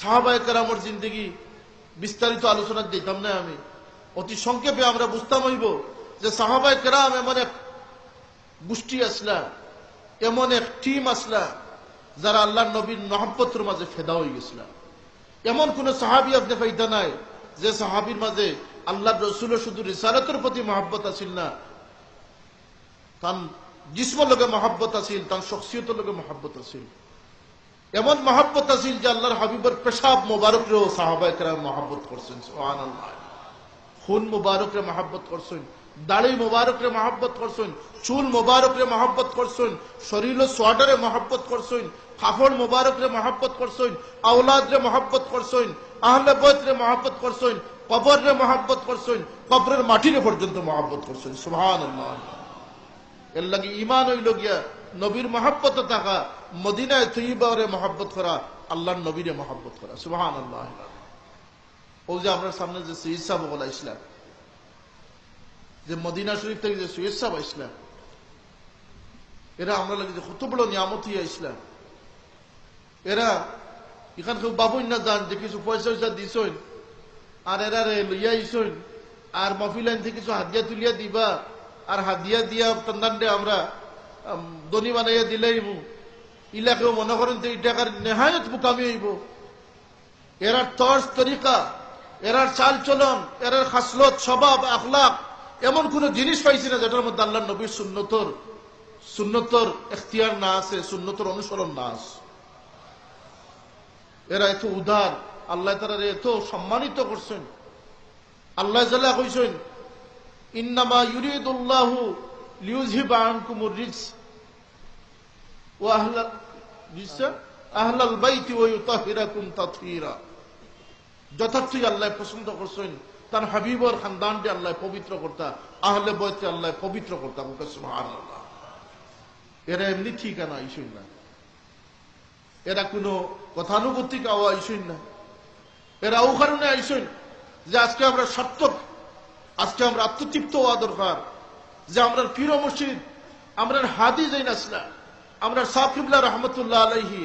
সাহাবায় কেরামর জিন্দগি বিস্তারিত আলোচনা দিতাম না আমি। অতি সংক্ষেপে আমরা বুঝতাম হইব যে সাহাবায় কেরাম এমন এক গোষ্ঠী আসলা, এমন এক টিম আসলা, যারা আল্লাহ নবীর নহব্বতর মাঝে ফেদা হয়ে গেছিল। এমন কোন সাহাবি আপনি পাইতা নাই যে সাহাবির মাঝে আল্লাহ রসুলের শুধু রিসালতের প্রতি মহাব্বত আছিল না তান জিসম লোকে মহাব্বত আছিল, তার শখসিয়ত লোকে মহাব্বত আছিল। এমন মহাব্বত আছিল যে আল্লাহর হাবিবর পেশাব মোবারকরেও সাহাবায় কেরাম মহাব্বত করছেন সোহান খুন মুবারকরে মহাব্বত করছেন দাড়ি মুবারকরে মহাব্বত করছেন চুল মুবারকরে মহাব্বত করছেন শরীর সোয়াডারে মহাব্বত করছেন কাপড় মুবারকরে মহাব্বত করছেন আওলাদরে মহাব্বত করছেন আহলে বয়তরে মহাব্বত করছেন কবরে মহাব্বত করছেন কবরের মাটিরে পর্যন্ত মহাব্বত করছেন সুহান এর লাগে ইমান হইল গিয়া নবীর মহাব্বত থাকা মদিনায় তৈবারে মহাব্বত করা, আল্লাহর নবীরে মহাব্বত করা। সুহান আল্লাহ ও যে আপনার সামনে যে সাহেব বলা ইসলাম, যে মদিনা শরীফ থেকে যে সৈয়দ সাহেব ইসলাম এরা আমরা লাগে যে কত বড় নিয়ামত হইয়া ইসলাম। এরা এখান কেউ বাবুই না যান, যে কিছু পয়সা পয়সা দিছইন আর এরা রে লইয়া ইসইন আর মফিলাইন থেকে কিছু হাদিয়া তুলিয়া দিবা, আর হাদিয়া দিয়া তন্দান্ডে আমরা দনি বানাইয়া দিলেই ইলাকেও মনে করেন তো এই টাকার নেহায়ত মুকামি হইব। এরার তর্স তরিকা, এরার চাল চলন, এরার খাসলত, স্বভাব, আখলাক এমন কোন জিনিস পাইছি না যেটার মধ্যে আল্লাহ নবীর সুন্নতর সুন্নতর এখতিয়ার না আছে, সুন্নতর অনুসরণ না আছে। এরা এত উদার, আল্লাহ তারা এত সম্মানিত করছেন। আল্লাহ জাল্লাহ কইছেন, ইন্নামা ইউরিদুল্লাহু লিউযহিবা আনকুমুর রিজস রিজসা আহলাল বাইতি যথার্থই আল্লাহ পছন্দ করছেন। তার হাবিবর খানদানটি আল্লাহ পবিত্র করতা, আহলে বয়তে আল্লাহ পবিত্র করতা এরা এমনি ঠিক না না। এরা কোনো কথানুগতিক আওয়া ইসুই না। এরা ও কারণে আইসইন যে আজকে আমরা সার্থক, আজকে আমরা আত্মতৃপ্ত হওয়া দরকার। যে আমরা পীর মসজিদ আমরা হাদি যাই নাসলা আমরা সাকিবুল্লাহ রহমতুল্লাহ আলাইহি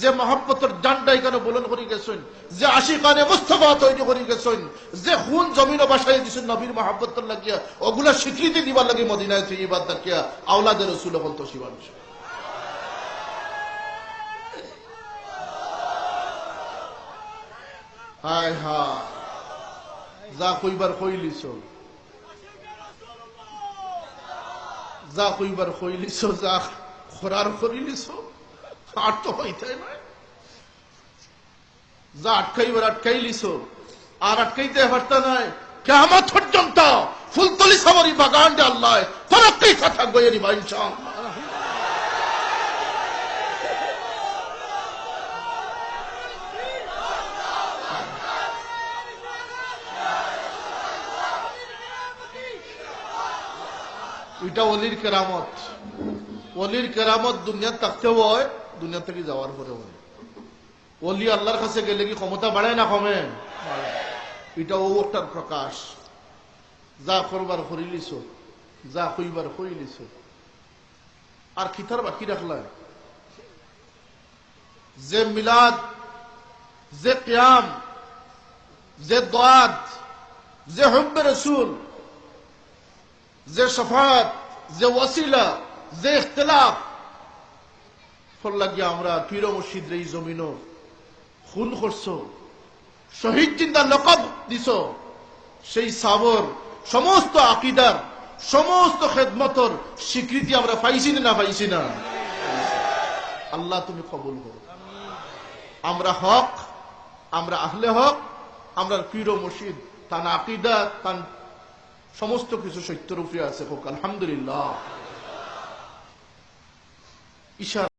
যে মহাব্বতের ডান্ডা এখানে বলন করে গেছেন, যে আশিকানে মুস্তফা তৈরি করে গেছেন, যে খুন জমিন বাসায় দিছেন নবীর মহাব্বত লাগিয়া, ওগুলা স্বীকৃতি দিবার লাগে মদিনায় থেকে ইবাদ দেখিয়া, আওলাদের রসুল বলতো শিবাংশ হায় হায়, যা কইবার কইলিছ। যা কইবার কইলিছ, যা খরার করিলিছ আর তো হইতাই নয়। যা আটকাইবার আটকাইলিছ আর আটকাইতে পারতা নয় কেমন পর্যন্ত ফুলতলি সামরি বাগান দে আল্লাহ তরক্কি কথা গয়ে নিবা এটা অলির কেরামত। অলির কেরামত দুনিয়া থাকতেও হয়, দুনিয়া থেকে যাওয়ার পরে হয়। অলি আল্লাহর কাছে গেলে কি ক্ষমতা বাড়ায় না কমে? এটা ও একটার প্রকাশ। যা করবার করিলিছ যা কইবার কইলিছ আর খিতার বাকি রাখলা? যে মিলাদ, যে কিয়াম, যে দাদ যে হব্বে রসুল, যে সফাত যে ওয়াসিলা যে আমরা পীর মসজিদ খুন করছ। শহীদ চিন্তা লকব দিছ। সেই সাবর, সমস্ত আকিদার, সমস্ত খেদমতর স্বীকৃতি আমরা পাইছি না পাইছি না। আল্লাহ তুমি কবুল করো। আমরা হক, আমরা আহলে হক, আমরা পীর মসজিদ তান আকিদা, তান সমস্ত কিছু সত্যের উপরে আছে হোক, আলহামদুলিল্লাহ। İşaret